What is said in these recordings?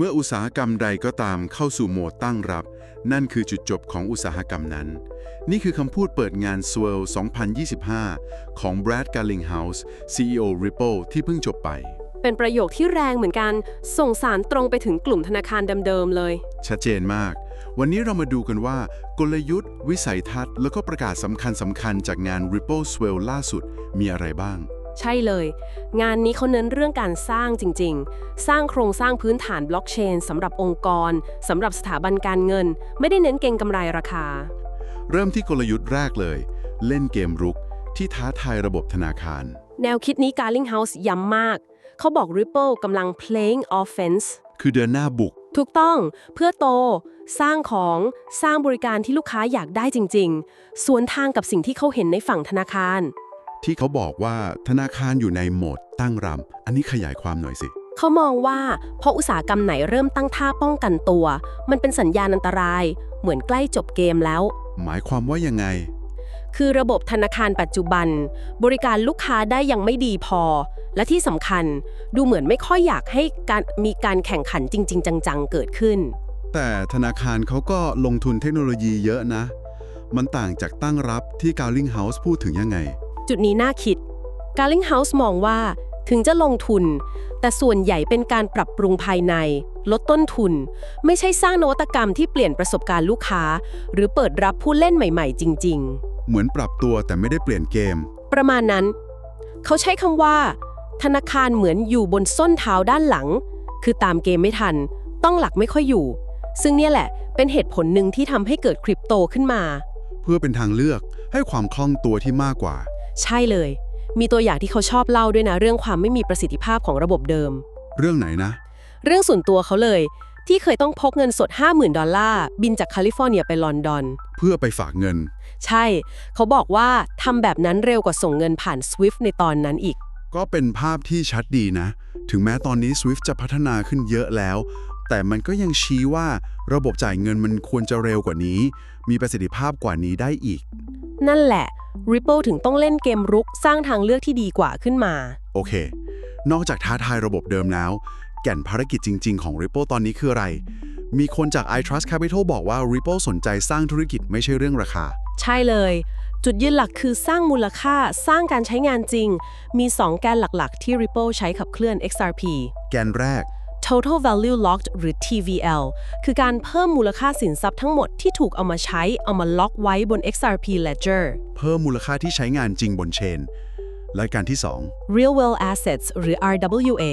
เมื่ออุตสาหกรรมใดก็ตามเข้าสู่โหมดตั้งรับ นั่นคือจุดจบของอุตสาหกรรมนั้น นี่คือคำพูดเปิดงาน Swell 2025 ของ Brad Garlinghouse CEO Ripple ที่เพิ่งจบไป เป็นประโยคที่แรงเหมือนกัน ส่งสารตรงไปถึงกลุ่มธนาคารเดิมๆเลย ชัดเจนมาก วันนี้เรามาดูกันว่า กลยุทธ์ วิสัยทัศน์ แล้วก็ประกาศสำคัญสำคัญจากงาน Ripple Swell ล่าสุดมีอะไรบ้าง ใช่เลย งานนี้เขาเน้นเรื่องการสร้างจริง ๆ สร้างโครงสร้างพื้นฐานบล็อกเชนสำหรับองค์กรสำหรับสถาบันการเงิน ไม่ได้เน้นเก็งกำไรราคา เริ่มที่กลยุทธ์แรกเลย เล่นเกมรุกที่ท้าทายระบบธนาคาร แนวคิดนี้ Garlinghouse ย้ำมาก เขาบอก Ripple กำลัง playing offense คือเดินหน้าบุก ถูกต้องเพื่อโต สร้างของสร้างบริการที่ลูกค้าอยากได้จริง ๆ สวนทางกับสิ่งที่เขาเห็นในฝั่งธนาคาร ที่เขาบอกว่าธนาคารอยู่ในโหมดตั้งรำ อันนี้ขยายความหน่อยสิ เขามองว่าพออุตสาหกรรมไหนเริ่มตั้งท่าป้องกันตัว มันเป็นสัญญาณอันตราย เหมือนใกล้จบเกมแล้ว หมายความว่ายังไง คือระบบธนาคารปัจจุบัน บริการลูกค้าได้ยังไม่ดีพอ และที่สำคัญดูเหมือนไม่ค่อยอยากให้การมีการแข่งขันจริง ๆ จัง ๆ เกิดขึ้น แต่ธนาคารเขาก็ลงทุนเทคโนโลยีเยอะนะ มันต่างจากตั้งรับที่ Garling House พูดถึงยังไง จุดนี้น่าคิด Garlinghouse มองว่าถึงจะลงทุน แต่ส่วนใหญ่เป็นการปรับปรุงภายใน ลดต้นทุน ไม่ใช่สร้างนวัตกรรมที่เปลี่ยนประสบการณ์ลูกค้า หรือเปิดรับผู้เล่นใหม่ๆ จริง เหมือนปรับตัวแต่ไม่ได้เปลี่ยนเกม ๆ ประมาณนั้น เขาใช้คำว่า ธนาคารเหมือนอยู่บนส้นเท้าด้านหลัง คือตามเกมไม่ทัน ต้องหลักไม่ค่อยอยู่ ซึ่งเนี่ยแหละ เป็นเหตุผลหนึ่งที่ทำให้เกิดคริปโตขึ้นมา เพื่อเป็นทางเลือกให้ความคล่องตัวที่มากกว่า ใช่เลย มีตัวอย่างที่เขาชอบเล่าด้วยนะ เรื่องความไม่มีประสิทธิภาพของระบบเดิม เรื่องไหนนะ เรื่องส่วนตัวเขาเลย ที่เคยต้องพกเงินสด 50,000 ดอลลาร์ บินจากแคลิฟอร์เนียไปลอนดอน เพื่อไปฝากเงิน ใช่ เขาบอกว่าทำแบบนั้นเร็วกว่าส่งเงินผ่าน SWIFT ในตอนนั้นอีก ก็เป็นภาพที่ชัดดีนะ ถึงแม้ตอนนี้ Swift จะพัฒนาขึ้นเยอะแล้ว แต่มันก็ยังชี้ว่าระบบจ่ายเงินมันควรจะเร็วกว่านี้ มีประสิทธิภาพกว่านี้ได้อีก นั่นแหละ Ripple ถึงต้องเล่นเกมรุกสร้างทางเลือกที่ดีกว่าขึ้นมา โอเค นอกจากท้าทายระบบเดิมแล้ว แก่นภารกิจจริง ๆ ของ Ripple ตอนนี้คืออะไร มีคนจาก iTrust Capital บอกว่า Ripple สนใจสร้างธุรกิจไม่ใช่เรื่องราคา ใช่เลย จุดยืนหลักคือสร้างมูลค่าสร้างการใช้งานจริง มี 2 แกนหลักๆ ที่ Ripple ใช้ขับเคลื่อน XRP แกนแรก Total Value Locked หรือ TVL คือการเพิ่มมูลค่าสินทรัพย์ทั้งหมดที่ถูกเอามาใช้เอามาล็อกไว้บน XRP Ledger เพิ่มมูลค่าที่ใช้งานจริงบนเชนและการที่ Real World Assets หรือ RWA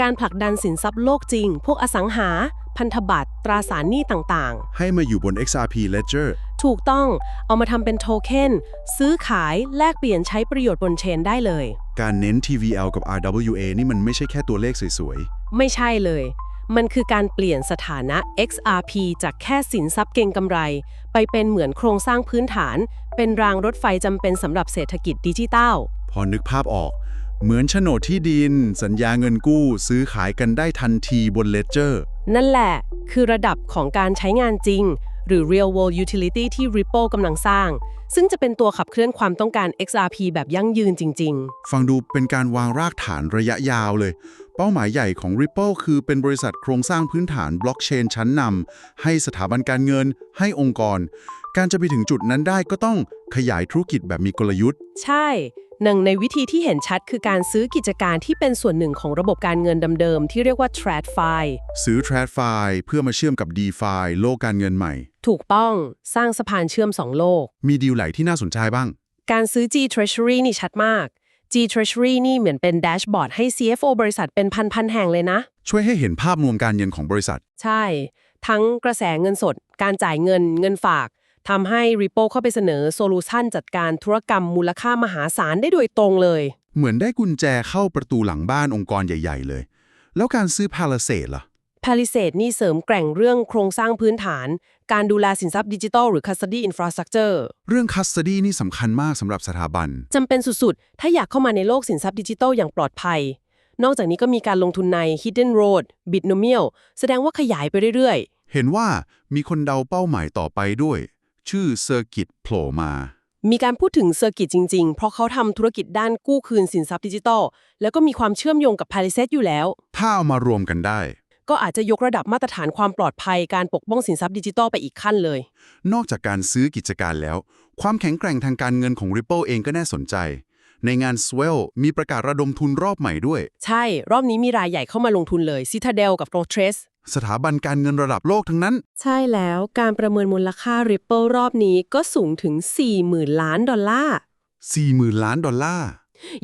การผลักดันสินทรัพย์โลกจริง พวกอสังหา พันธบัตร ตราสารหนี้ต่าง2ให้มาอยู่บน XRP Ledger ๆถูกต้อง เอามาทำเป็นโทเค็น ซื้อขาย แลกเปลี่ยนใช้ประโยชน์บนเชนได้เลย การเน้น TVL กับ RWA นี่มันไม่ใช่แค่ตัวเลขสวย ไม่ใช่เลย มันคือการเปลี่ยนสถานะ XRP จากแค่สินทรัพย์เก็งกำไร ไปเป็นเหมือนโครงสร้างพื้นฐาน เป็นรางรถไฟจำเป็นสำหรับเศรษฐกิจดิจิตัลๆพอนึกภาพออก เหมือนโฉนดที่ดิน สัญญาเงินกู้ ซื้อขายกันได้ทันทีบน Ledger นั่นแหละ คือระดับของการใช้งานจริง หรือ real world utility ที่ Ripple กำลังสร้าง ซึ่งจะเป็นตัวขับเคลื่อนความต้องการ XRP แบบยั่งยืนจริงฟังดูเป็นการวางรากฐานระยะยาวเลย เป้าหมายใหญ่ของ Ripple คือเป็นบริษัทโครงสร้างพื้นฐานบล็อกเชนชั้นนำให้สถาบันการเงิน ให้องค์กร การจะไปถึงจุดนั้นได้ก็ต้องขยายธุรกิจแบบมีกลยุทธ์ๆใช่หนึ่งในวิธีที่เห็นชัดคือการซื้อกิจการที่เป็นส่วนหนึ่งของระบบการเงินเดิมๆที่เรียกว่า TradFi ซื้อ TradFi เพื่อมาเชื่อมกับ DeFi โลกการเงินใหม่ ถูกต้องสร้างสะพานเชื่อมสองโลก มีดีลไหนที่น่าสนใจบ้าง การซื้อ G Treasury นี่ชัดมาก G Treasury นี่เหมือนเป็นแดชบอร์ดให้ CFO บริษัทเป็นพันๆแห่งเลยนะ ช่วยให้เห็นภาพรวมการเงินของบริษัท ใช่ ทั้งกระแสเงินสด การจ่ายเงิน เงินฝากทำให้ Ripple เข้าไปเสนอโซลูชันจัดการธุรกรรมมูลค่ามหาศาลได้โดยตรงเลย เหมือนได้กุญแจเข้าประตูหลังบ้านองค์กรใหญ่ ๆ เลย แล้วการซื้อ Palisade ล่ะ Palisade นี่เสริมแกร่งเรื่องโครงสร้างพื้นฐาน การดูแลสินทรัพย์ดิจิทัลหรือ custody infrastructure เรื่อง Custody นี่สำคัญมากสำหรับสถาบัน จำเป็นสุดๆ ถ้าอยากเข้ามาในโลกสินทรัพย์ดิจิทัลอย่างปลอดภัย นอกจากนี้ก็มีการลงทุนใน Hidden Road Binomial แสดงว่าขยายไปเรื่อยๆ เห็นว่ามีคนเดาเป้าหมายต่อไปด้วย ชื่อ Circuit โผล่มามีการพูดถึงเซอร์กิตจริง ๆ เพราะเขาทำธุรกิจด้านกู้คืนสินทรัพย์ดิจิทัล แล้วก็มีความเชื่อมโยงกับ Palisade อยู่แล้ว ถ้าเอามารวมกันได้ ก็อาจจะยกระดับมาตรฐานความปลอดภัยการปกป้องสินทรัพย์ดิจิทัลไปอีกขั้นเลย นอกจากการซื้อกิจการแล้ว ความแข็งแกร่งทางการเงินของ Ripple เองก็น่าสนใจ ในงาน Swell มีประกาศระดมทุนรอบใหม่ด้วย ใช่ รอบนี้มีรายใหญ่เข้ามาลงทุนเลย Citadel กับ Fortress สถาบันการเงินระดับโลกทั้งนั้น ใช่แล้วการประเมินมูลค่า Ripple รอบนี้ก็สูงถึง 40,000 ล้านดอลลาร์40,000 ล้านดอลลาร์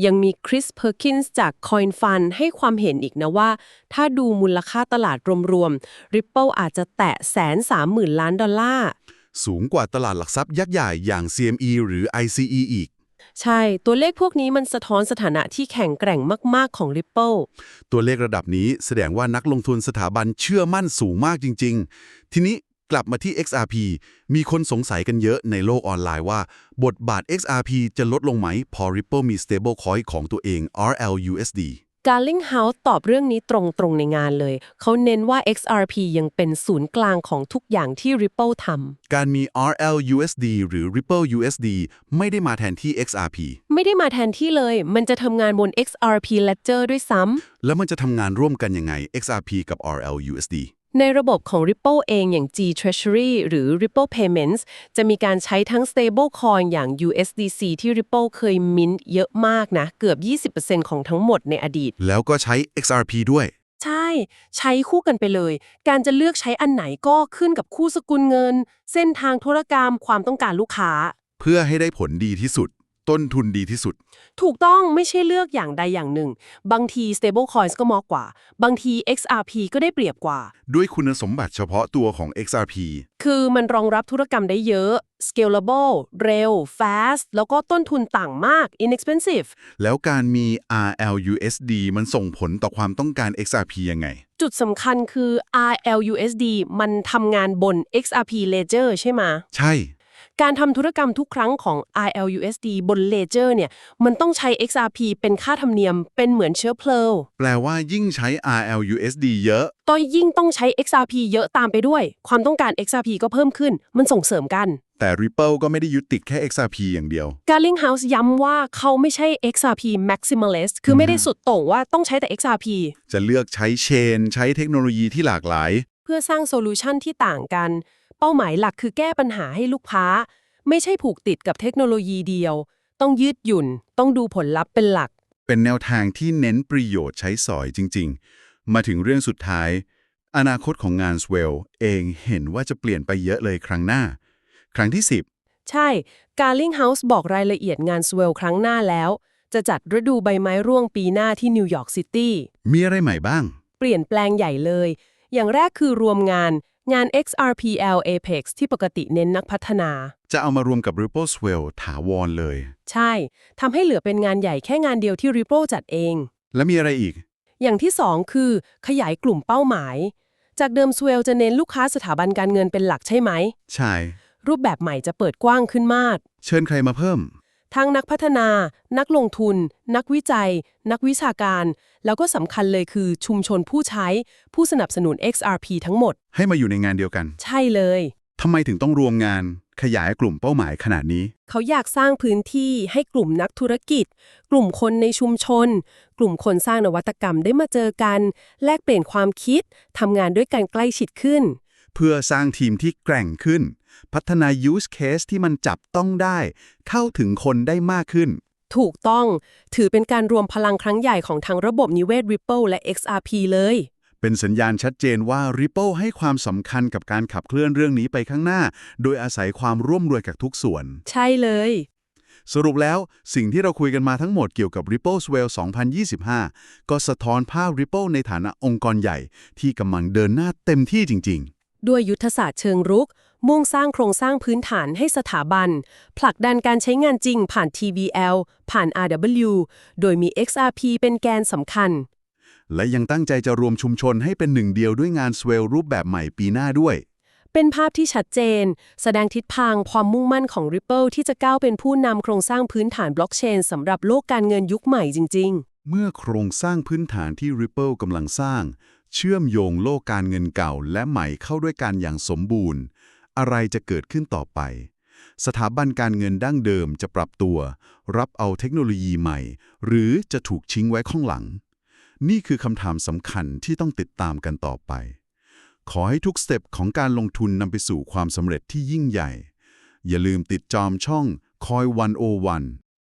ยังมีคริสเพอร์คินส์จาก Coin Fund ให้ความเห็นอีกนะว่า ถ้าดูมูลค่าตลาดรวมๆ Ripple อาจจะแตะแสนสามหมื่นล้านดอลลาร์ สูงกว่าตลาดหลักทรัพย์ยักษ์ใหญ่อย่าง CME หรือ ICE อีก ใช่ ตัวเลขพวกนี้มันสะท้อนสถานะที่แข็งแกร่งมาก ๆ ของ Ripple ตัวเลขระดับนี้แสดงว่านักลงทุนสถาบันเชื่อมั่นสูงมากจริง ๆ ทีนี้ กลับมาที่ XRP มีคนสงสัยกันเยอะในโลกออนไลน์ว่า บทบาท XRP จะลดลงไหม พอ Ripple มี stablecoin ของตัวเอง RLUSD Garling House ตอบเรื่องนี้ตรงๆในงานเลย เขาเน้นว่า XRP ยังเป็นศูนย์กลางของทุกอย่างที่ Ripple ทำ การมี RLUSD หรือ Ripple USD ไม่ได้มาแทนที่ XRP ไม่ได้มาแทนที่เลย มันจะทำงานบน XRP Ledger ด้วยซ้ำ แล้วมันจะทำงานร่วมกันยังไง XRP กับ RLUSD ในระบบของ Ripple เองอย่าง G Treasury หรือ Ripple Payments จะมีการใช้ทั้ง stablecoin อย่าง USDC ที่ Ripple เคยมิ้นท์เยอะมากนะ เกือบ 20%ของทั้งหมดในอดีต แล้วก็ใช้ XRP ด้วย ใช่ ใช้คู่กันไปเลย การจะเลือกใช้อันไหนก็ขึ้นกับคู่สกุลเงิน เส้นทางธุรกรรมความต้องการลูกค้า เพื่อให้ได้ผลดีที่สุด ต้นทุนดีที่สุด ถูกต้องไม่ใช่เลือกอย่างใดอย่างหนึ่ง บางที stable coins ก็เหมากว่า บางที XRP ก็ได้เปรียบกว่า ด้วยคุณสมบัติเฉพาะตัวของ XRP คือมันรองรับธุรกรรมได้เยอะ scalable เร็ว fast แล้วก็ต้นทุนต่างมาก inexpensive แล้วการมี RLUSD มันส่งผลต่อความต้องการ XRP ยังไง จุดสำคัญคือ RLUSD มันทำงานบน XRP Ledger ใช่ไหมใช่ การทำธุรกรรมทุกครั้งของ RLUSD บน Ledger เนี่ย มันต้องใช้ XRP เป็นค่าธรรมเนียม เป็นเหมือนเชื้อเพลิง แปลว่ายิ่งใช้ RLUSD เยอะต่อยิ่งต้องใช้ XRP เยอะตามไปด้วย ความต้องการ XRP ก็เพิ่มขึ้น มันส่งเสริมกัน แต่ Ripple ก็ไม่ได้ยึดติดแค่ XRP อย่างเดียว Garling House ย้ำว่าเขาไม่ใช่ XRP maximalist คือไม่ได้สุดโต่งว่าต้องใช้แต่ XRP จะเลือกใช้เชน ใช้เทคโนโลยีที่หลากหลาย เพื่อสร้างโซลูชันที่ต่างกันเป้าหมายหลักคือแก้ปัญหาให้ลูกค้า ไม่ใช่ผูกติดกับเทคโนโลยีเดียว ต้องยืดหยุ่น ต้องดูผลลัพธ์เป็นหลัก เป็นแนวทางที่เน้นประโยชน์ใช้สอยจริง ๆ มาถึงเรื่องสุดท้าย อนาคตของงาน Swell เองเห็นว่าจะเปลี่ยนไปเยอะเลยครั้งหน้า ครั้งที่ใช่ Garling House บอกรายละเอียดงาน Swell ครั้งหน้าแล้ว จะจัดฤดูใบไม้ร่วงปีหน้าที่นิวยอร์กซิตี้10มีอะไรใหม่บ้าง เปลี่ยนแปลงใหญ่เลย อย่างแรกคือรวมงานงาน XRPL Apex ที่ปกติเน้นนักพัฒนา จะเอามารวมกับ Ripple Swell ถาวรเลย ใช่ ทำให้เหลือเป็นงานใหญ่แค่งานเดียวที่ Ripple จัดเอง แล้วมีอะไรอีก อย่างที่ 2 คือ ขยายกลุ่มเป้าหมาย จากเดิม Swell จะเน้นลูกค้าสถาบันการเงินเป็นหลักใช่ไหม ใช่ รูปแบบใหม่จะเปิดกว้างขึ้นมาก เชิญใครมาเพิ่ม ทั้งนักพัฒนา นักลงทุน นักวิจัย นักวิชาการ แล้วก็สำคัญเลยคือชุมชนผู้ใช้ ผู้สนับสนุน XRP ทั้งหมด ให้มาอยู่ในงานเดียวกัน ใช่เลยทำไมถึงต้องรวมงานขยายกลุ่มเป้าหมายขนาดนี้ เขาอยากสร้างพื้นที่ให้กลุ่มนักธุรกิจ กลุ่มคนในชุมชน กลุ่มคนสร้างนวัตกรรมได้มาเจอกัน แลกเปลี่ยนความคิดทำงานด้วยกันใกล้ชิดขึ้น เพื่อสร้างทีมที่แกร่งขึ้น พัฒนา use case ที่มันจับต้องได้ เข้าถึงคนได้มากขึ้น ถูกต้อง ถือเป็นการรวมพลังครั้งใหญ่ของทั้งระบบนิเวศ Ripple และ XRP เลย เป็นสัญญาณชัดเจนว่า Ripple ให้ความสำคัญกับการขับเคลื่อนเรื่องนี้ไปข้างหน้า โดยอาศัยความร่วมรวยกับทุกส่วน ใช่เลย สรุปแล้วสิ่งที่เราคุยกันมาทั้งหมดเกี่ยวกับ Ripple Swell 2025 ก็สะท้อนภาพ Ripple ในฐานะองค์กรใหญ่ ที่กำลังเดินหน้าเต็มที่จริงด้วยยุทธศาสตร์เชิงรุก มุ่งสร้างโครงสร้างพื้นฐานให้สถาบัน ผลักดันการใช้งานจริงผ่าน TVL ผ่าน RW โดยมี XRP เป็นแกนสำคัญๆและยังตั้งใจจะรวมชุมชนให้เป็นหนึ่งเดียวด้วยงาน Swell รูปแบบใหม่ปีหน้าด้วย เป็นภาพที่ชัดเจน แสดงทิศทางความมุ่งมั่นของ Ripple ที่จะก้าวเป็นผู้นำโครงสร้างพื้นฐานบล็อกเชนสำหรับโลกการเงินยุคใหม่จริงเมื่อโครงสร้างพื้นฐานที่ Ripple กำลังสร้าง เชื่อมโยงโลกการเงินเก่าและใหม่เข้าด้วยกันอย่างสมบูรณ์ อะไรจะเกิดขึ้นต่อไป สถาบันการเงินดั้งเดิมจะปรับตัว รับเอาเทคโนโลยีใหม่ หรือจะถูกชิงไว้ข้างหลัง นี่คือคำถามสำคัญที่ต้องติดตามกันต่อไป ขอให้ทุกสเต็ปของการลงทุนนำไปสู่ความสำเร็จที่ยิ่งใหญ่ อย่าลืมติดจอมช่องคอยวันโอวัน